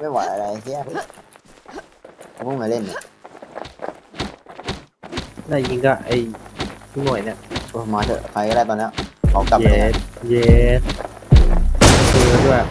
ไม่ไหวอะไรเฮียเขาเพิ่งมาเล่นเนี่ยได้ยิงก็ไอ้หน่วยเนี่ยโอ้มาเถอะใครก็ได้ตอนเนี้ยขอกลับไปเยเลยสเยสคือด้วย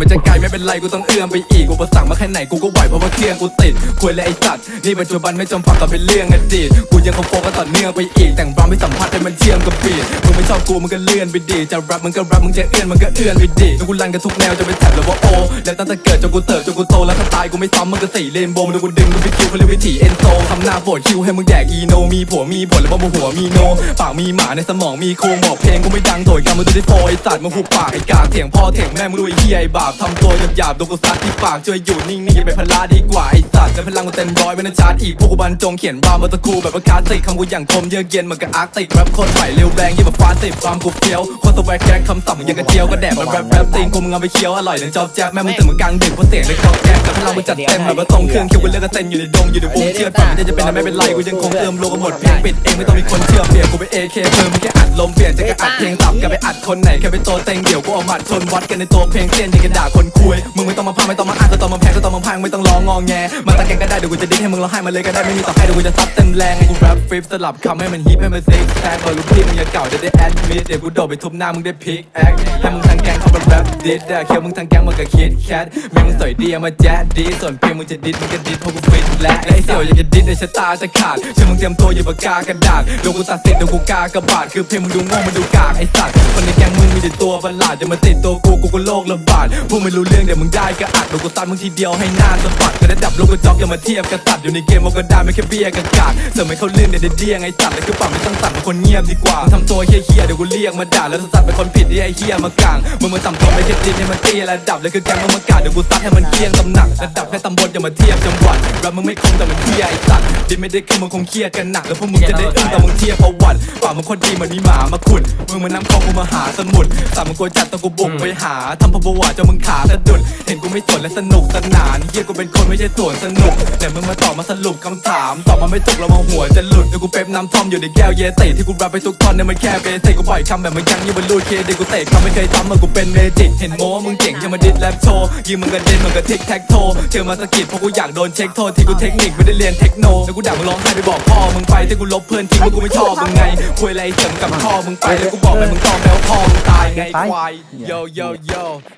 มันจะไกลไม่เป็นไรกูต้องเอื้อมไปอีกอุประสรรคมาแค่ไหนกูก็ไหวเพราะว่าเครื่องกูติดคุยเลยไอ้สัตว์นี่ปัจจุบันไม่จำฝันต่อเป็นเรื่องอดีตกูยังคงโฟกัสต่อเนื่องไปอีกแต่งบรามไม่สัมผัสให้มันเชื่อมกับบีทมึงไม่ชอบกูมึงก็เลื่อนไปดีจะแรปมึงก็แรปมึงจะเอื้อนมึงก็เอื้อนไปดีแล้วกูรันกันทุกแนวจะเป็นแท็บหรือว่าโอแล้วตั้งแต่เกิดจนกูเติบจนกูโตแล้วถ้าตายกูไม่ซ้ำมึงก็สี่เลนโบมแล้วกูดึงกูไปคิวเขาเรียกวิถีเอ็นโซทำหน้าโบดคิวให้มึงแดกอีโนมีผัวมีผลแล้วว่ามึงหัวมีโนปากมีหมาในสมองมีโครงบอกเพลงกูไม่ดังโถยกันมึงจะได้โฟไอสัตว์มึงหุบปากไอ้กากเถียงพ่อเถียงแม่มึงรู้ไอ้เหี้ยไอ้บาปทำตัวหยาบๆโดนกูซัดที่ปากช่วยอยู่นิ่งๆอย่าไปพลาดีกว่าไอ้สัส แล้วพลังกูเต็มร้อยไม่ต้องชาร์จอีกพวกกูบรรจงเขียนบาร์มาตะคูแบบว่าคลาสสิกคำกูอย่างคมเยือกเย็นเหมือนกับอาร์ติกแรปโคตรใหม่เร็วแรงยิ่งแบบฟ้าติดความกูเฟี้ยวโคตรแวกแก๊กคำสั่งอย่างกระเจียวก็แดกมันแรปแรปตีนกูมึงเอาไปเคี้ยวอร่อยถึงจอบแจ๊บแม่มึงตื่นมากลางดึกเพราะเสียงเลยคอแก๊กแต่พลังมึงจัดเต็มแบบว่าทรงเครื่องคิวกูเลือกกระเซ็นอยู่ในดงอยู่ในวงเชือดฝันม่ได้จะเป็นอะไรไม่เป็นไรกูยังคงเติมโลกหมดเพลงปิดเองไม่ต้องมีคนเชื่อเปลี่ยนกูเป็นเอเคเพิ่มไม่แค่อัดลมเปลี่ยนจะแค่อัดเพลงตับกับไปอัดคนไหนแค่ไปโตเต็งเดี่ยวกูเอาหมัดชนวัดกันในตัวเพลงเส้นยังกระด่าคนคุยมึงไม่ต้องมาพาไม่ต้องมาอ่านก็ต้องมาแพงก็ต้องมาพังไม่ต้องร้องงอแงมา ตะแกงก็ได้เดี๋ยวกูจะดิ้นให้มึงร้องไห้มาเลยก็ได้ไม่มีต่อให้เดี๋ยวกูจะซัดเต็มแรงให้กูแรปฟลิปสลับคำให้มันฮิปให้มันซิกแซกเออลูกพี่มึงอย่าเก่าเดี๋ยวได้แอดมิดเดี๋ยวกูโดดไปทุบหน้ามึงได้พิกแอคให้มึงทางแกงเข้ามาแรปดิสเคียวมึงทางแกงมึงก็คิดแคทแม่งมึงสวยดีเอามาแจ๊ดดีส่วนเพลงมึงจะดิสมึงก็ดิสเพราะกูฟิตและไอ้เสี่ยวอยากจะดิสในชะตาจะขาดเชื่อมึงเตรียมตัวอยู่ปากกากระดาษเดี๋ยวกูตัดสิทธิ์เดี๋ยวกูกากระบาดคือเพลงมึงดูโง่มึงดูกากไอ้สัตว์คนในแกงมึงมีแต่ตัวประหลาดอย่ามาติดตัวกูกูก็โลกระบาดพวกไม่รู้เรื่องเดี๋ยวมึงได้ก็อัดเดี๋ยวกูตัดมึงทีเดียวให้หน้าสะบัดกระดับโลกกระจอกอย่ามาเทียบกระตัดอยู่ในเกมมันก็ได้ไม่แค่เบี้ยกระกาดเสริมให้เขาเลื่อนเดี๋ยวได้เดี้ยงไอ้สัตว์แล้วคือปากไม่ต้องตัดเป็นคนเงียบดีกว่าทำตัวเฮี้ยเดี๋ยวกูเรียกมาด่าแล้วสัตว์เป็นคนผิดที่ไอ้เฮี้ยมากลางมึงมาต่ำตัวไม่ใช่ดินให้มันเตี้ยระดับแล้วคือแกงมึงมากาดเดี๋ยวกูซัดให้มันเกี้ยงตำหนักระดับแค่ตำบลอย่ามาเทียบจังหวัดแรปมึงไม่คมแต่มันเฮี้ยไอ้สัตว์ดินไม่ได้คือมึงคงเครียดกันหนักแล้วพวกมึงจะได้อึ้งแต่มึงเทียบประวัติป่ามึงคนดีมือนมีหมามาขุดมึงมานน้ำของกูมาหาสมุดสามมึงกลัวจัดต้องกูบุกไปหาทำพประวัติจนมึงขาสะดุดเห็นกูไม่สนและสนุกสนานเฮียกูเป็นคนไม่ใช่สวนสนุกแต่มึงมาตอบมาสรุปคำถาม ตอบมาไม่ถูกแล้วมาหัวจะหลุดเดี๋ยวกูเป๊ปน้ำท่อมอยู่ในแก้วเยติที่กูรับไปทุกตอนเนี่ยมันแค่เบสิกกูปล่อยคำแบบมันยังยี่บรรลุเคเด็กกูเตะคำไม่เคยทำมากูเป็นเมจิกเห็นโม้มึงเก่งยังมาดิดแรปโชว์ยิงมึงกระเด็นมึงกระทิกแท็กโทเจอมาสกิดเพราะกูอยากโดนเช็คโทษที่กูเทคนิคไม่ได้เรียนเทคโนแล้วกูด่ามึงร้องไห้ไปบอกพ่อมึงไปที่กูลบเพื่อนทิ้งว่ากูไม่ชอบมึงไงคุยอะไรเสริมกับพ่อมึงไปแล้วกูบอกไปมึงตอบแล้วพ่อมึงตายไงควายโยโยโย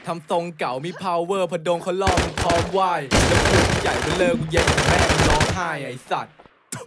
ทำทรงเก่ามี power พอโดนเขาล่อมึงพร้อมไหวแล้วกูใหญ่ไปเลยกูเย็นแม่มึงร้องไห้ไอ้สัตว์